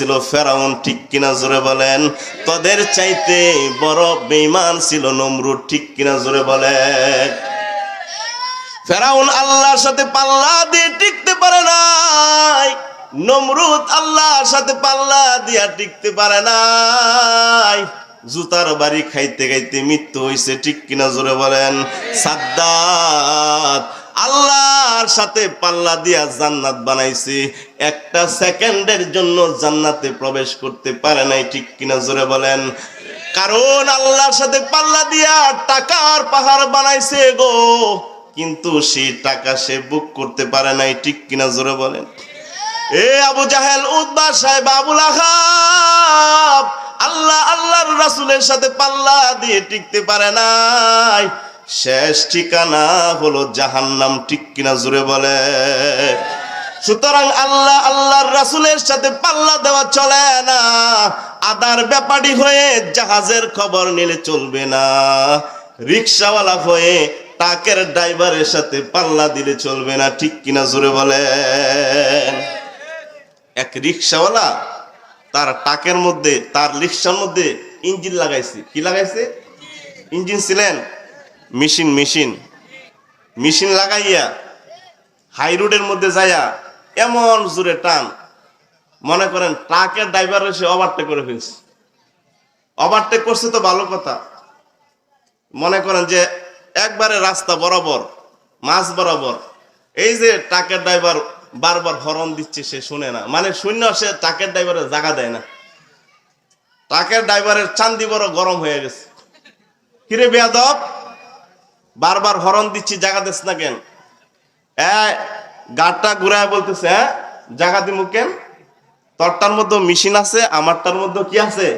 ছিল ফেরাউন, ঠিক কিনা জোরে বলেন? তোদের চাইতে বড় বেঈমান ছিল নমরুদ, ঠিক কিনা জোরে বলেন? ফেরাউন আল্লাহর সাথে পাল্লা দিয়ে টিকতে পারে নাই। নমরুদ আল্লাহর সাথে পাল্লা দিয়া টিকতে পারে নাই। জুতার বাড়ি খাইতে খাইতে মৃত্যু হইছে, ঠিক কিনা জোরে বলেন? সাদ্দাত। আল্লাহর সাথে পাল্লা দিয়া জান্নাত বানাইছে। একটা সেকেন্ডের জন্য জান্নাতে প্রবেশ করতে পারে নাই, ঠিক কিনা জোরে বলেন? কারণ আল্লাহর সাথে পাল্লা দিয়া টাকার পাহাড় বানাইছে গো। কিন্তু সেই টাকা সে বুক করতে পারে নাই, ঠিক কিনা জোরে বলেন? এ আবু জাহেল উদ্বা সাহেব, আবুল আল্লাহ, আল্লাহর রাসূলের সাথে পাল্লা দিয়ে টিকতে পারে নাই। শেষ ঠিকানা হলো জাহান্নাম, ঠিক কিনা জুড়ে বলে। সুতরাং আল্লাহ, আল্লাহর রাসুলের সাথে পাল্লা দেওয়া চলে না। আদার ব্যাপারী হয়ে জাহাজের খবর নিলে চলবে না। রিক্সাওয়ালা হয়ে টাকের ড্রাইভারের সাথে পাল্লা দিলে চলবে না, ঠিক কিনা জোরে বলেন এক রিক্সাওয়ালা তার টাকের মধ্যে, তার রিক্সার মধ্যে ইঞ্জিন লাগাইছে। কি লাগাইছে? ইঞ্জিন ছিলেন মেশিন মেশিন। মেশিন লাগাইয়া হাই রোডের মধ্যে যাইয়া এমন জোরে টান। মনে করেন ট্রাকের ড্রাইভার এসে ওভারটেক করে ফেলছে। ওভারটেক করছে তো ভালো কথা। মনে করেন যে একবারে রাস্তা বরাবর, মাছ বরাবর। এই যে ট্রাকের ড্রাইভার বারবার হরন দিচ্ছে, সে শুনে না। মানে শূন্য সে ট্রাকের ড্রাইভারের জায়গা দেয় না। ট্রাকের ড্রাইভারের চান্দি বড় গরম হয়ে গেছে। কিরে বেয়াদব? বারবার হরন দিচ্ছি, জায়গা দিস না কেন? এ গাড়টা ঘুরায় বলতেছে জায়গা দিমু কেন? তোরটার মধ্যে মেশিন আছে, আমারটার মধ্যে কি আছে?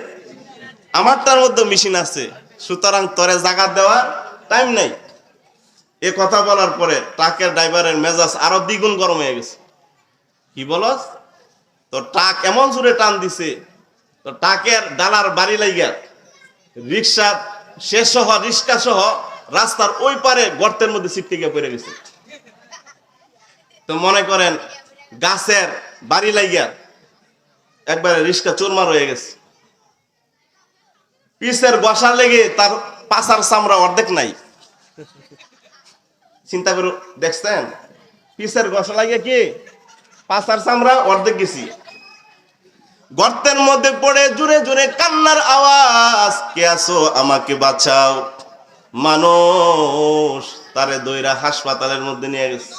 আমারটার মধ্যে মেশিন আছে। সুতরাং তরে জায়গা দেওয়ার টাইম নাই। এ কথা বলার পরে ট্রাকের ড্রাইভারের মেজাজ আরও দ্বিগুণ গরম হয়ে গেছে। কি বলস? তো ট্রাক এমন জোরে টান দিছে তো ট্রাকের ডালার বাড়ি লাগিয়া রিক্সা শেষ সহ রিক্সা সহ রাস্তার ওই পারে গর্তের মধ্যে ছিটকে গিয়ে পড়ে গেছে। তো মনে করেন, গাছের বাড়ি লাগিয়া একবারে রিক্সা চুরমার হয়ে গেছে। পিসের বসা লেগে তার পাশার চামড়া অর্ধেক নাই। চিন্তা করে, দেখছেন? পিসের গসা লাগিয়ে কি? পাশার চামড়া অর্ধেক গেছি। গর্তের মধ্যে পড়ে জুড়ে জুড়ে কান্নার আওয়াজ, কে আসো আমাকে বাঁচাও? মানুষ তারে দইরা হাসপাতালের মধ্যে নিয়ে গেছে।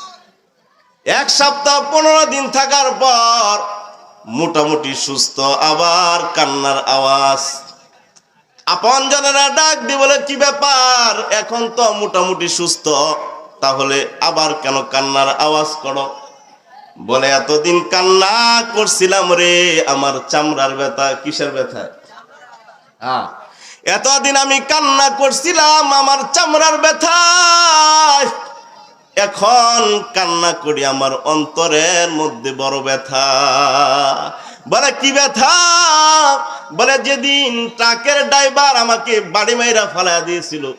এক সপ্তাহ পনেরো দিন থাকার পর মোটামুটি সুস্থ, আবার কান্নার আওয়াজ। আপন জনেরা ডাক দি বলে, কি ব্যাপার? এখন তো মোটামুটি সুস্থ। তাহলে আবার কেন কান্নার আওয়াজ করো? বলে, এতদিন কান্না করছিলাম রে, আমার চামড়ার ব্যথা, কিসের ব্যথা? হ্যাঁ এতদিন আমি কান্না করছিলাম, আমার চামড়ার ব্যথা। এখন কান্না করি, আমার অন্তরের মধ্যে বড় ব্যথা। বলে, কি ব্যথা? বলে, যেদিন ট্রাকের ড্রাইভার আমাকে বাড়ি মাইরা ফালা দিয়েছিল,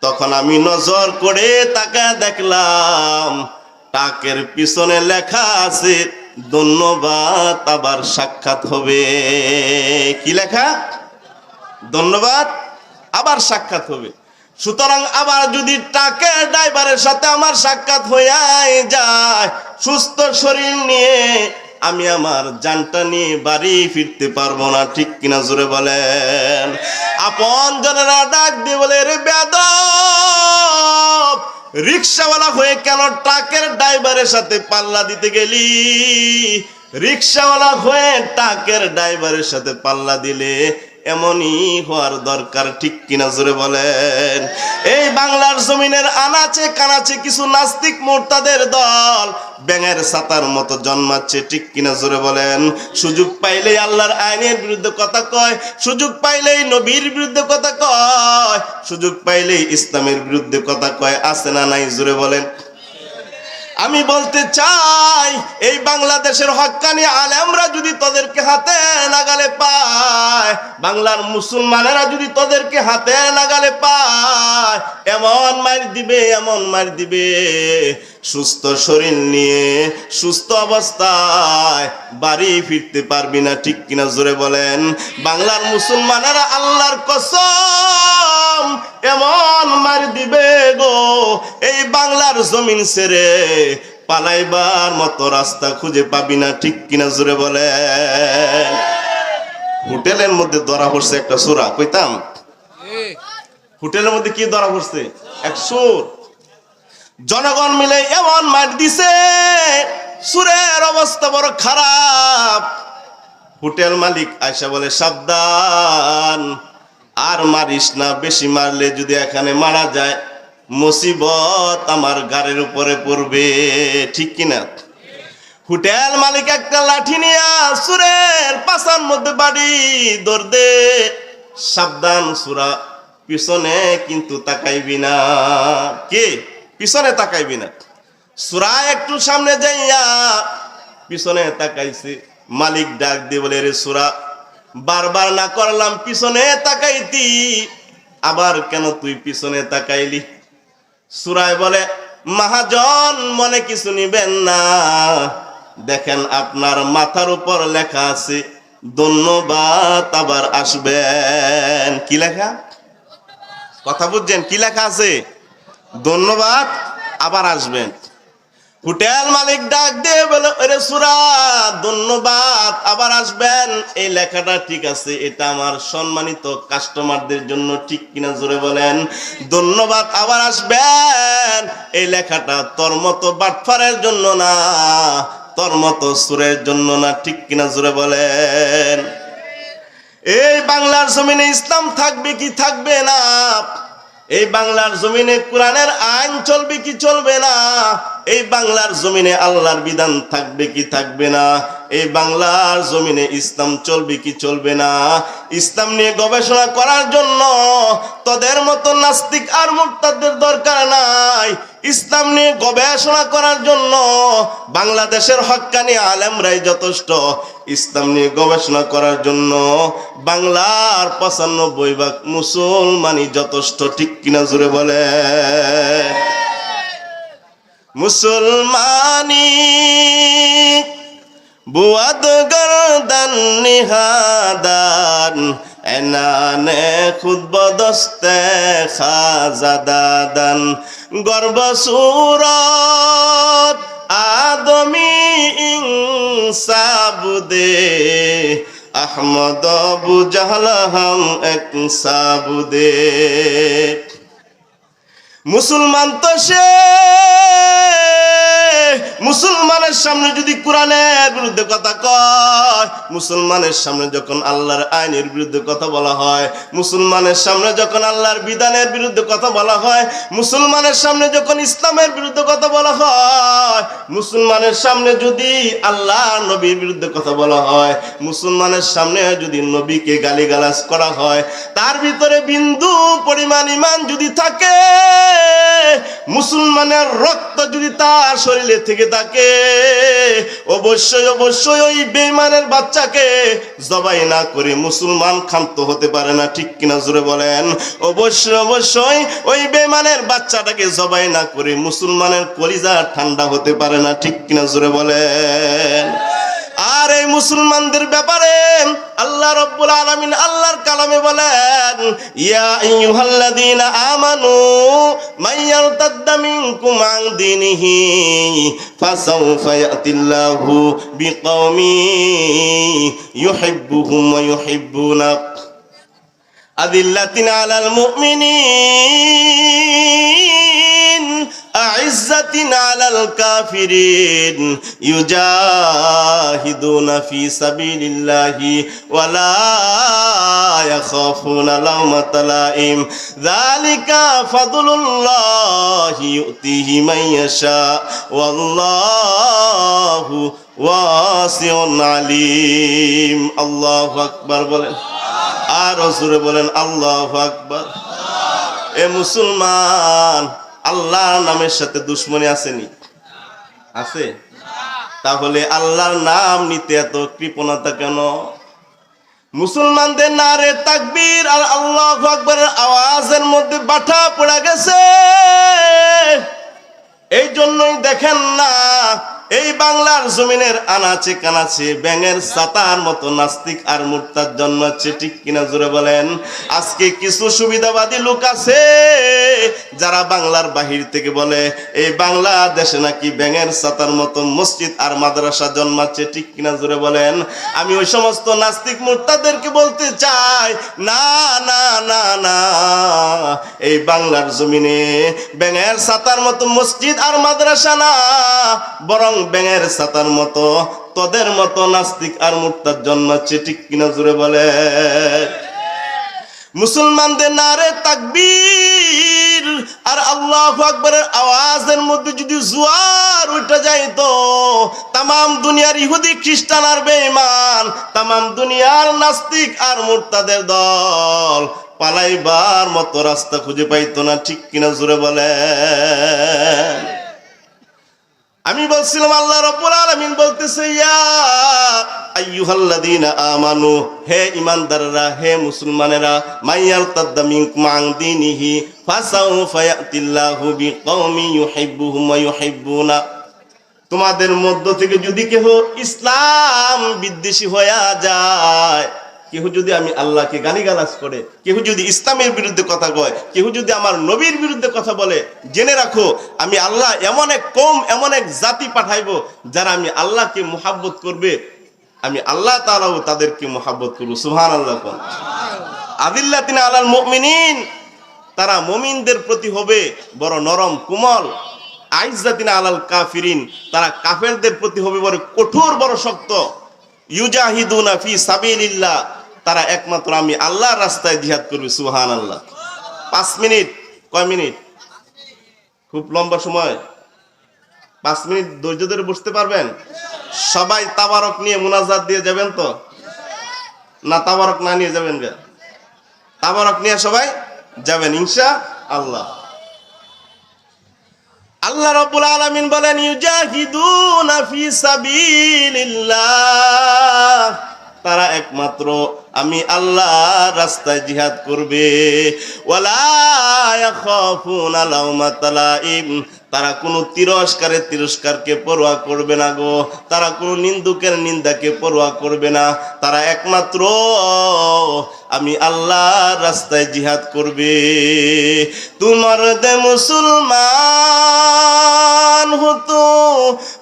তখন আমি নজর করে তাকে দেখলাম টাকের পিছনে লেখা আছে, ধন্যবাদ, আবার সাক্ষাৎ হবে। কি লেখা? ধন্যবাদ, আবার সাক্ষাৎ হবে। সুতরাং আবার যদি টাকের ড্রাইভারের সাথে আমার সাক্ষাৎ হইয়াই যায়, সুস্থ শরীর নিয়ে আমি আমার জানটা নিয়ে বাড়ি ফিরতে পারব না, ঠিক কিনা জোরে বলেন? আপন জনেরা ডাক দিয়ে বলে, রে বেদ রিক্সাওয়ালা হয়ে কেন ট্রাকের ড্রাইভারের সাথে পাল্লা দিতে গেলি? রিক্সাওয়ালা হয়ে ট্রাকের ড্রাইভারের সাথে পাল্লা দিলে এমনই হওয়ার দরকার, ঠিক কিনা জোরে বলেন। এই বাংলার জমিনের আনাচে কানাচে কিছু নাস্তিক মোর্তাদের দল ব্যাঙের সাতার মতো জন্মাচ্ছে, ঠিক কিনা জোরে বলেন। সুযোগ পাইলেই আল্লাহর আইনের বিরুদ্ধে কথা কয়, সুযোগ পাইলেই নবীর বিরুদ্ধে কথা কয়, সুযোগ পাইলেই ইসলামের বিরুদ্ধে কথা কয়, আছে না নাই জোরে বলেন। আমি বলতে চাই, এই বাংলাদেশের হক্কানি আলেমরা যদি তোদেরকে হাতে লাগালে পায়, বাংলার মুসলমানেরা যদি তোদেরকে হাতে লাগালে পায়, এমন মার দিবে, এমন মার দিবে। সুস্থ শরীর নিয়ে, সুস্থ অবস্থায় বাড়ি ফিরতে পারবি না, ঠিক কিনা জোরে বলেন? বাংলার মুসলমানেরা আল্লাহর কসম এমন মার দিবে গো, এই বাংলার জমিন ছেড়ে পালাইবার মতো রাস্তা খুঁজে পাবি না, ঠিক কিনা জোরে বলে। হোটেলের মধ্যে ধরা পড়ছে একটা সুরা, কইতাম? হোটেলের মধ্যে কি ধরা পড়ছে? এক সুর। জনগণ মিলে এমন মার দিছে, সুরের অবস্থা বড় খারাপ। হোটেল মালিক আয়সা বলে, সাবধান। আর মারিস না, বেশি মারলে যদি এখানে মারা যায়, মুসিবত আমার গাড়ির উপরে পড়বে। ঠিক কিনা? হোটেল মালিক একটা লাঠি নিয়ে সুরের পাশার মধ্যে বাড়ি দৌড় দে। সাবধান সুরা, পিছনে কিন্তু তাকাইবি না। কে? পিছনে তাকাইবি না। সুরা একটু সামনে যাইয়া পিছনে তাকাইছে। মালিক ডাক দিয়ে বলে রে সুরা বারবার না করলাম, পিছনে তাকাইতি। আবার কেন তুই পিছনে তাকাইলি? সুরায় বলে, মহাজন, মনে কিছু নিবেন না। দেখেন আপনার মাথার উপর লেখা আছে, ধন্যবাদ, আবার আসবেন। কি লেখা? কথা বুঝছেন? কি লেখা আছে? ধন্যবাদ, আবার আসবেন। হোটেল মালিক ডাক দিয়ে বলে, ওরে সুরা, ধন্যবাদ, আবার আসবেন। এই লেখাটা ঠিক আছে, এটা আমার সম্মানিত কাস্টমারদের জন্য ঠিক কিনা জোরে বলেন। ধন্যবাদ, আবার আসবেন। এই লেখাটা তোর মতো বাটফারের জন্য না তোর মতো সুরের জন্য না, ঠিক কিনা জোরে বলেন। এই বাংলার জমিনে ইসলাম থাকবে কি থাকবে না? এই বাংলার জমিনে কোরআনের আইন চলবে কি চলবে না? এই বাংলার জমিনে আল্লাহর বিধান থাকবে কি থাকবে না? এই বাংলার জমিনে ইসলাম চলবে কি চলবে না? ইসলাম নিয়ে গবেষণা করার জন্য তোদের মতো নাস্তিক আর মুরতাদের দরকার নাই। ইসলাম নিয়ে গবেষণা করার জন্য বাংলাদেশের হক্কানি আলেমরাই যথেষ্ট। ইসলাম নিয়ে গবেষণা করার জন্য বাংলার পঁচানব্বই ভাগ মুসলমানই যথেষ্ট, ঠিক কিনা জুড়ে বলে? মুসলমানি বুয়াদ গরদান, নিহাদান এনানে খুদ বদস্তে খাজাদাদান গর্ব সুরত আদমি ইনসাবুদে, আহমদ আবু জাহল হাম এক সাবুদে মুসলমান তো সে মুসলমানের সামনে যদি কোরআনের বিরুদ্ধে কথা কয়, মুসলমানের সামনে যখন আল্লাহর আইনের বিরুদ্ধে কথা বলা হয়, মুসলমানের সামনে যখন আল্লাহর বিধানের বিরুদ্ধে কথা বলা হয়, মুসলমানের সামনে যখন ইসলামের বিরুদ্ধে কথা বলা হয়, মুসলমানের সামনে যদি আল্লাহ নবীর বিরুদ্ধে কথা বলা হয়, মুসলমানের সামনে যদি নবীকে গালিগালাজ করা হয়, তার ভিতরে বিন্দু পরিমাণ ইমান যদি থাকে, মুসলমানের রক্ত যদি তার শরীরে থেকে থাকে অবশ্যই অবশ্যই ওই বেইমানের বাচ্চাকে জবাই না করে মুসলমান খান্ত হতে পারে না, ঠিক কিনা জোরে বলেন? অবশ্যই অবশ্যই ওই বেমানের বাচ্চাটাকে জবাই না করে মুসলমানের কলিজা ঠান্ডা হতে পারে না, ঠিক কিনা জোরে বলেন? আর এই মুসলমানদের ব্যাপারে আল্লাহ রব্বুল আলামিন আল্লাহর কালামে বলেন, ইয়া আইয়ুহাল্লাযীনা আমানু মাইয়ারতাদ্দা মিনকুম আন দীনিহি, ফাসাউফা ইয়াতিল্লাহু বিকওমি ইউহিব্বুহুম ওয়া ইউহিব্বুনা আদিল্লাতিন আলাল মুমিনিন. أعزة على الكافرين يجاهدون في سبيل الله ولا يخافون لومة لائم ذلك فضل الله يؤتيه من يشاء والله واسع عليم الله أكبر বলেন আর জোরে বলেন আল্লাহ আকবার এ মুসলমান আল্লাহ নামের সাথে দুশ্মনী আসেনি? আছে? তাহলে আল্লাহর নাম নিতে এত কৃপণতা কেন? মুসলমানদের নারে তাকবীর আর আল্লাহ আকবরের আওয়াজের মধ্যে বাঠা পড়ে গেছে। এই জন্যই দেখেন না, এই বাংলার জমিনের আনাচে কানাচে ব্যাঙের সাতার মতো নাস্তিক আর মুক্তার জন্মাচ্ছে ঠিক কিনা জোরে বলেন? আজকে কিছু সুবিধাবাদী লোক আছে। যারা বাংলার বাহির থেকে বলে, এই বাংলাদেশে নাকি ব্যাঙের সাতার মতো মসজিদ আর মাদ্রাসা জন্মাচ্ছে। ঠিক কিনা জোরে বলেন। আমি ওই সমস্ত নাস্তিক মুক্তাদেরকে বলতে চাই, না না না না, এই বাংলার জমিনে ব্যাঙের সাতার মতো মসজিদ আর মাদ্রাসা না, বরং ব্যাঙের সাতার মতো তোদের মতো নাস্তিক আর মুক্তার জন্মাচ্ছে। ঠিক কিনা জুড়ে বলে মুসলমানদের নারে তাকবীর। আর আল্লাহ আকবরের আওয়াজের মধ্যে যদি জুয়ার উঠে যাইতো তাম দুনিয়ার ইহুদি খ্রিস্টান আর বেঈমান তাম দুনিয়ার নাস্তিক আর মোর্তাদের দল পালাইবার মতো রাস্তা খুঁজে পাইতো না, ঠিক কিনা জুড়ে বলে আমি বলছিলাম, আল্লাহ রব্বুল আলামিন বলতেছে, ইয়া আইয়ুহাল্লাযীনা আমানু, হে ঈমানদাররা, হে মুসলমানেরা মাইয়ার তাদ্দামিনকুম আন দীনিহি, ফাসাউফা ইয়াতিল্লাহু বিকওমি ইউহিব্বুহুম ওয়া ইউহিব্বুনা। তোমাদের মধ্য থেকে যদি কেহ ইসলাম বিদ্বেষী হয়ে যায় কেহ যদি আমি আল্লাহকে গালিগালাজ করে কেউ যদি ইসলামের বিরুদ্ধে কথা কয় কেউ যদি আমার নবীর বিরুদ্ধে কথা বলে, জেনে রাখো, আমি আল্লাহ এমন এক কম এমন এক জাতি পাঠাইবো, যারা আমি আল্লাহকে মোহাব্বত করবে। আমি আল্লাহ তাআলাও তাদেরকে মোহাব্বত করব সুহান আল্লাহ আদিল্লা তিনি আলাল মুমিনিন, তারা মমিনদের প্রতি হবে বড় নরম কোমল। আইজাতিনা আলাল কাফিরিন, তারা কাফেরদের প্রতি হবে বড় কঠোর বড় শক্ত। ইউজাহিদুনা ফি সাবিলিল্লাহ তারা একমাত্র আমি। আল্লাহর রাস্তায় জিহাদ করবে সুহান আল্লাহ পাঁচ মিনিট, কয় মিনিট? খুব লম্বা সময়। পাঁচ মিনিট ধৈর্য ধরে বসতে পারবেন? সবাই তাবারক নিয়ে মুনাজাত দিয়ে যাবেন তো? না তাবারক না নিয়ে যাবেন গে? তাবারক নিয়ে সবাই যাবেন ইনশা আল্লাহ আল্লাহ রাব্বুল আলামিন বলেন, ইউজাহিদুনা তারা একমাত্র আমি আল্লাহ রাস্তায় জিহাদ করবে। ওয়ালা ইয়াখাফুনা লাউমাতা লাইম তারা কোনো তিরস্কারের তিরস্কারকে পরোয়া করবে না গো। তারা কোনো নিন্দুকের নিন্দাকে পরোয়া করবে না। তারা একমাত্র আমি আল্লাহ রাস্তায় জিহাদ করবে। তোমার দে মুসলমান হতো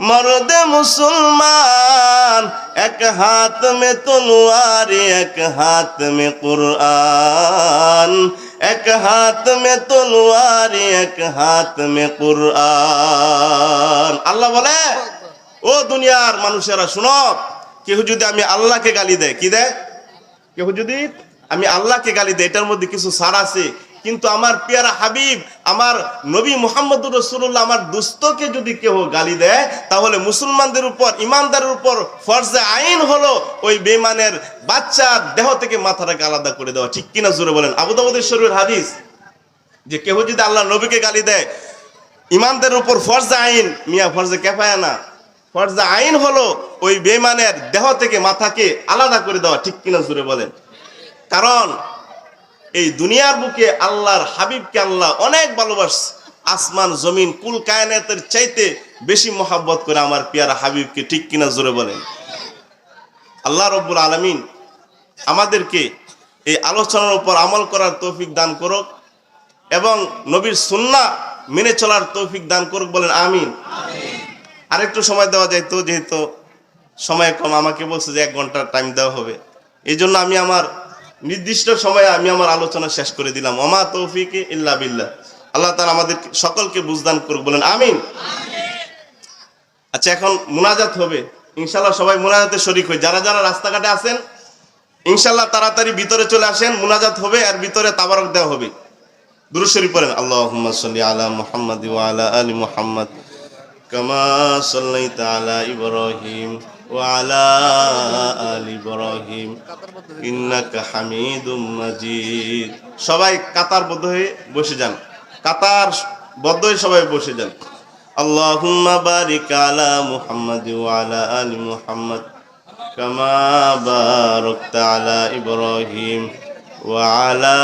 মরদে মুসলমান এক হাত মে তলোয়ার এক হাত মে কুরআন। এক হাত মে তলোয়ার, এক হাত মে কুরআন। আল্লাহ বলে, ও দুনিয়ার মানুষেরা, শুনো কেউ যদি আমি আল্লাহকে গালি দেয়, কি দেয়? কেউ যদি আমি আল্লাহকে গালি দেয়, এটার মধ্যে কিছু সার আছে কিন্তু আমার পেয়ারা হাবিব, আমার নবী মোহাম্মদুর রসুল্লাহ আমার দুস্থকে যদি কেউ গালি দেয়, তাহলে মুসলমানদের উপর, ইমানদারের উপর ফরজে আইন হলো ওই বেমানের বাচ্চার দেহ থেকে মাথাটাকে আলাদা করে দেওয়া। ঠিক কিনা জোরে বলেন? আবুদাবুদের শরীর হাদিস, যে কেউ যদি আল্লাহ নবীকে গালি দেয় ইমানদের উপর ফরজে আইন, মিয়া ফরজে কেফায়া না ফরজে আইন হলো ওই বেমানের দেহ থেকে মাথাকে আলাদা করে দেওয়া। ঠিক কিনা জোরে বলেন? কারণ এই দুনিয়ার বুকে আল্লাহর হাবিবকে আল্লাহ অনেক ভালোবাসে। আসমান জমিন কুল কায়নাতের চাইতে বেশি মোহাব্বত করে আমার পেয়ারা হাবিবকে ঠিক কিনা জোরে বলেন। আল্লাহ রব্বুল আলমিন আমাদেরকে এই আলোচনার উপর আমল করার তৌফিক দান করুক এবং নবীর সুন্না মেনে চলার তৌফিক দান করুক বলেন আমিন। আরেকটু সময় দেওয়া যায় তো যেহেতু সময় কম আমাকে বলছে যে এক ঘণ্টার টাইম দেওয়া হবে। এই জন্য আমি আমার নির্দিষ্ট সময়ে আমি আমার আলোচনা শেষ করে দিলাম। অমা তৌফিকে ইল্লা বিল্লাহ। আল্লাহ তাআলা আমাদের সকলকে বুঝদান করুক, বলেন আমিন। আচ্ছা এখন মুনাজাত হবে। ইনশাল্লাহ সবাই মুনাজাতে শরিক হই। যারা যারা রাস্তাঘাটে আছেন ইনশাল্লাহ তাড়াতাড়ি ভিতরে চলে আসেন, মুনাজাত হবে, আর ভিতরে তাবারক দেওয়া হবে। দুরূদ শরীফ পড়েন, আল্লাহুম্মা সাল্লি আলা মুহাম্মাদ আলা আলি মুহাম্মাদ কামা সাল্লাইতা আলা ইব্রাহিম ওয়া আলা আলি ইব্রাহিম ইন্নাকা হামিদুম মাজিদ সবাই কাতার বদ্ধ হয়ে বসে যান কাতার বদ্ধ হয়ে সবাই বসে যান اللهم بارك على محمد وعلى آل محمد كما باركت على إبراهيم وعلى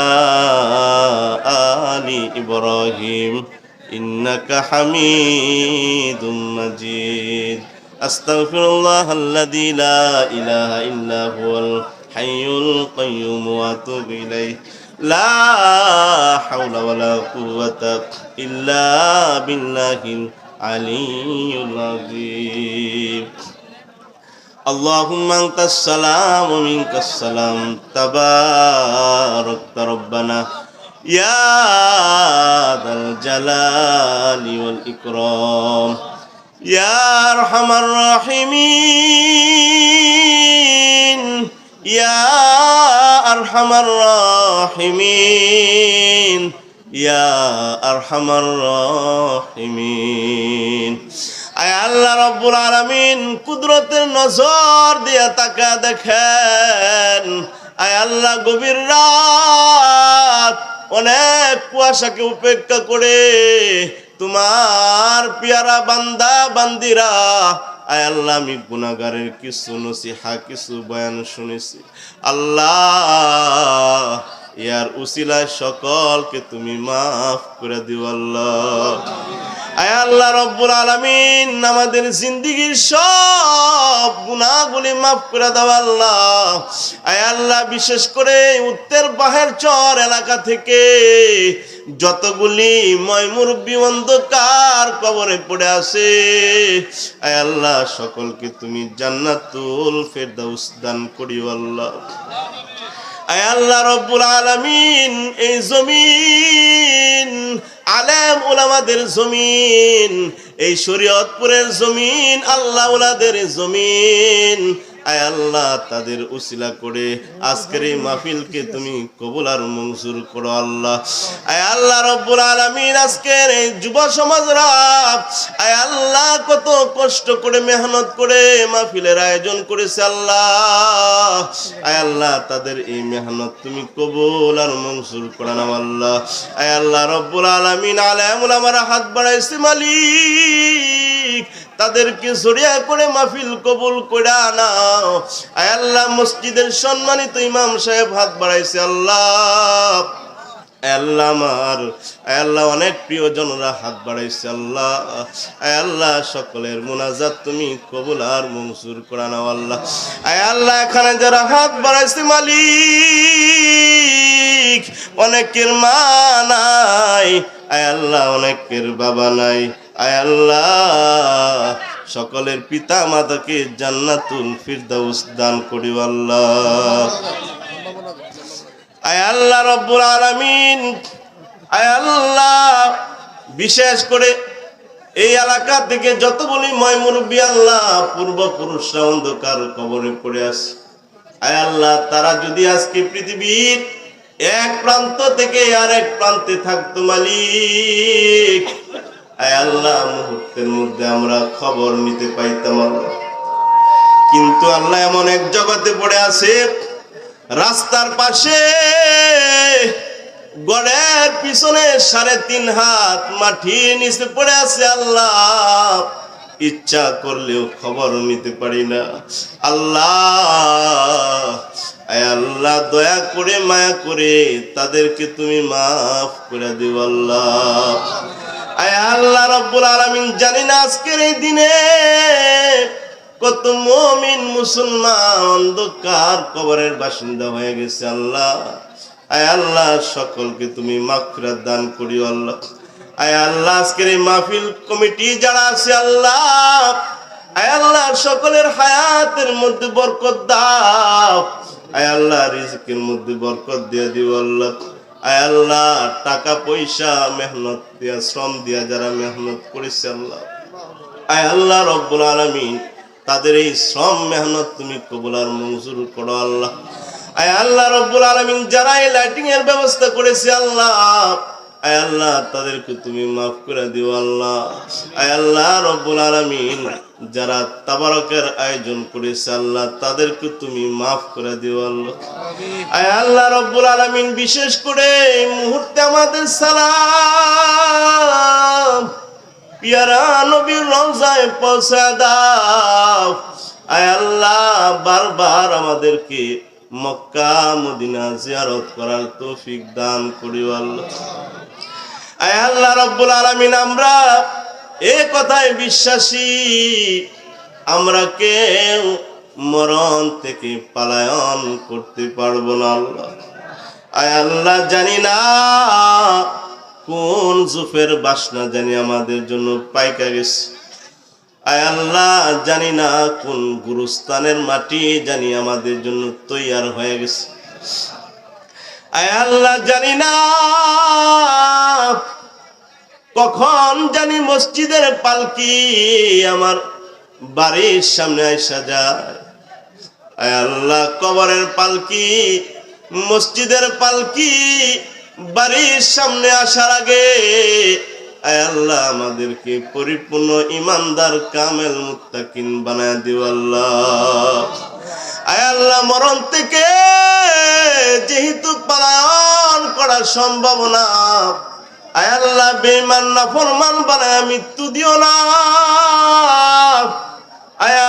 آل إبراهيم إنك حميد مجيد أستغفر الله الذي لا إله إلا هو الحي القيوم وأتوب إليه لا حول ولا قوة إلا بالله العلي العظيم اللهم أنت السلام ومنك السلام تبارك ربنا يا ذا الجلال والإكرام يا أرحم الراحمين يا أرحم الراحمين يا أرحم الراحمين আয় আল্লাহ রব্বুল আলামিন কুদরতের নজর দিয়া তাকা দেখেন আয় আল্লাহ গভীর রাত অনেক কুয়াশাকে উপেক্ষা করে তোমার পিয়ারা বান্দা বান্দিরা আয় আল্লাহ আমি গুনাগারের কিছু নসিহা কিছু বয়ান শুনেছি। আল্লাহ ইয়ার উসিলায় সকলকে তুমি মাফ করে দিও আল্লাহ। আয় আল্লাহ রব্বুল আলামিন, আমাদের জিন্দিগির সব গুনাহগুলি মাফ করে দাও আল্লাহ। আয় আল্লাহ, বিশেষ করে উত্তর বাহের চর এলাকা থেকে যতগুলি ময়মুরব্বী অন্ধকার কবরে পড়ে আছে, আয় আল্লাহ, সকলকে তুমি জান্নাতুল ফেরদাউস দান করিও আল্লাহ। আল্লাহ রব্বুল আলামিন এই জমিন আলেম ওলামাদের জমিন এই শরীয়তপুরের জমিন আল্লাহ ওলাদের জমিন আয় আল্লাহ তাদের উসিলা করে। আজকের এই মাহফিলকে তুমি কবুল আর মঞ্জুর করো আল্লাহ। আয় আল্লাহ রব্বুল আলামিন আজকের এই যুব সমাজরা, আয় আল্লাহ কত কষ্ট করে, মেহনত করে মাহফিলের আয়োজন করেছে আল্লাহ। আয় আল্লাহ তাদের এই মেহনত তুমি কবুল আর মঞ্জুর করো না আল্লাহ। আয় আল্লাহ রব্বুল আলামিন আলামুল আমার হাত বাড়াইছে মালিক। তাদেরকে জড়িয়া করে মাহফিল কবুল করে নাও আয় আল্লাহ, মসজিদের সম্মানিত ইমাম সাহেব হাত বাড়াইছে, আল্লাহ। আল্লাহ আমার আল্লাহ অনেক প্রিয়জনরা হাত বাড়াইছে, আল্লাহ। আল্লাহ সকলের মোনাজাত তুমি কবুল আর মনসুর করা নাও, আল্লাহ। আল্লাহ, এখানে যারা হাত বাড়াইছে মালিক, অনেকের মা নাই। আয় আল্লাহ, অনেকের বাবা নাই। আয় আল্লাহ, সকলের পিতা মাতাকে জান্নাতুল ফিরদাউস দান করিও আল্লাহ। আয় আল্লাহ রব্বুল আলামিন, আয় আল্লাহ, বিশেষ করে এই এলাকা থেকে যতগুলি ময় মুরব্বী আল্লাহ, পূর্বপুরুষরা অন্ধকার কবরে পড়ে আছে। আয় আল্লাহ, তারা যদি আজকে পৃথিবীর এক প্রান্ত থেকে আর এক প্রান্তে থাকতো মালিক আল্লাহ, মুহূর্তের মধ্যে আমরা খবর নিতে পাইতাম আল্লাহ। কিন্তু আল্লাহ এমন এক জগতে পড়ে আছে, রাস্তার পাশে, গড়ের পিছনে সাড়ে তিন হাত মাটির নিচে পড়ে আছে আল্লাহ। ইচ্ছা করলেও খবর নিতে পারি না। আল্লাহ আল্লাহ, দয়া করে, মায়া করে তাদেরকে তুমি মাফ করে দিও আল্লাহ। আল্লাহ রব্বুল আলামিন, জানি না আজকের এই দিনে কত মমিন মুসলমান অন্ধকার কবরের বাসিন্দা হয়ে গেছে আল্লাহ। আয় আল্লাহ, সকলকে তুমি মাগফিরাত দান করিও আল্লাহ। আয় আল্লাহ, আজকের এই মাহফিল কমিটি যারা আছে আল্লাহ, আয় আল্লাহ, সকলের হায়াতের মধ্যে বরকত দাও। আয় আল্লাহ, রিজিকের মধ্যে বরকত দিয়ে দিও আল্লাহ। আয় আল্লাহ, টাকা পয়সা, মেহনত দিয়া, শ্রম দিয়া যারা মেহনত করেছে আল্লাহ। আয় আল্লাহ রব্বুল আলমী তাদের এই শ্রম, মেহনত তুমি কবুল আর মঞ্জুর করো আল্লাহ। আয় আল্লাহ রব্বুল আলমিন, যারা এই লাইটিং এর ব্যবস্থা করেছে আল্লাহ আয় আল্লাহ তাদেরকে তুমি মাফ করে দিও আল্লাহ। আয় আল্লাহ রব্বুল আলামিন যারা তাবারকের আয়োজন করেছে আল্লাহ তাদেরকে তুমি মাফ করে দিও আল্লাহ। আয় আল্লাহ রব্বুল আলামিন বিশেষ করে এই মুহূর্তে আমাদের সালাম। পিয়ারা নবীর রওজায় পৌঁছে দাও। আয় আল্লাহ বারবার আমাদেরকে মক্কা মদিনা জিয়ারত করার তৌফিক দান করিও আল্লাহ। আল্লাহ রব্বুল আলামিন, আমরা এ কথায় বিশ্বাসী। আমরা কেউ মরণ থেকে পালায়ন করতে পারব না আল্লাহ। আয় আল্লাহ, জানি না কোন জুফের বাসনা জানি আমাদের জন্য পাইকা গেছে। আয় আল্লাহ, জানি না কোন গুরুস্থানের মাটি জানি আমাদের জন্য তৈয়ার হয়ে গেছে। আল্লাহ জানি না। কখন জানি মসজিদের পালকি আমার বাড়ির সামনে আইসা যায়। আল্লাহ, কবরের পালকি, মসজিদের পালকি বাড়ির সামনে আসার আগে আল্লাহ আমাদেরকে পরিপূর্ণ ইমানদার, কামেল, মুত্তাকিন বানায় দিও আল্লাহ। আল্লাহ, মরণ থেকে যেহেতু পালায়ন করা সম্ভব না আল্লাহ বেমান না ফরমান বানায় মৃত্যু দিও না।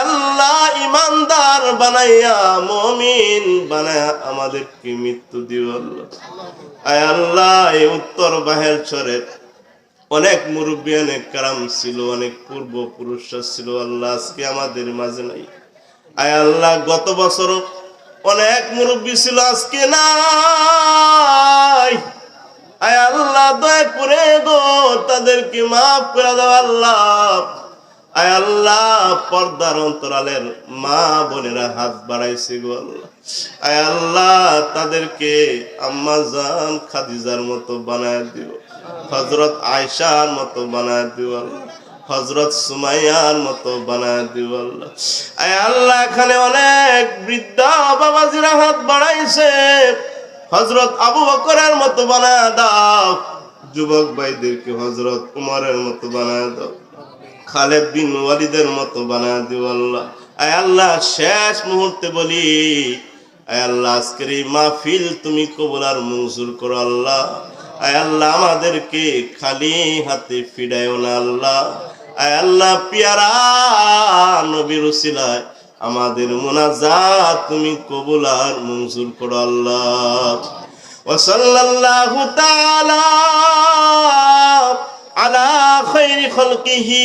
আল্লাহ ইমানদার বানাইয়া, মমিন বানায়া আমাদেরকে মৃত্যু দিও আয় আল্লাহ, এই উত্তর বাহের চরের অনেক মুরব্বী, অনেক কারাম ছিল, অনেক পূর্ব পুরুষরা ছিল, আল্লাহ আজকে আমাদের মাঝে নাই। আয় আল্লাহ, গত বছর অনেক মুরব্বী ছিল, আজকে নাই। আয় আল্লাহ, দয়া করে গো, তাদেরকে মাফ করে দাও আল্লাহ। আয় আল্লাহ, পর্দার অন্তরালের মা বোনেরা হাত বাড়াইছে গো আল্লাহ। আয় আল্লাহ, তাদেরকে আম্মা জান খাদিজার মতো বানায় দিও হজরত আয়সার মতো বানায় দিও আল্লাহ। হজরত সুমাইয়ার মতো বানায় দিও আল্লাহ। আল্লাহ, এখানে অনেক বৃদ্ধা বাবাজিরা হাত বাড়াইছে। হজরত আবু বকরের মতো বানায় দাও। যুবক ভাইদেরকে হজরত উমরের মতো বানায় দাও। খালেদ বিন ওয়ালিদের মতো বানায় দিও আল্লাহ। আয় আল্লাহ, শেষ মুহূর্তে বলি, আয় আল্লাহ, আজকের এই মাহফিল তুমি কবুল আর মঞ্জুর করো আল্লাহ। আয় আল্লাহ, আমাদেরকে খালি হাতে ফিরাইও না আল্লাহ। আল্লাহ পিয়ারা নবীর উসিলায় আমাদের মোনাজাত তুমি কবুল আর মঞ্জুর করো আল্লাহ। ওসল্লাল্লাহু তাআলা আলা খাইরি খলকিহি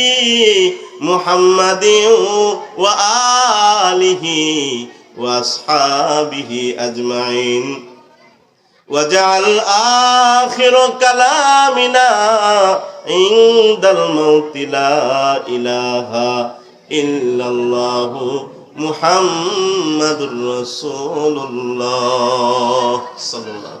মুহাম্মাদিন ওয়া আলিহি ওয়া আসহাবিহি আজমাইন। وجعل آخر كلامنا عند الموت لا إله إلا الله محمد رسول الله صلى الله عليه وسلم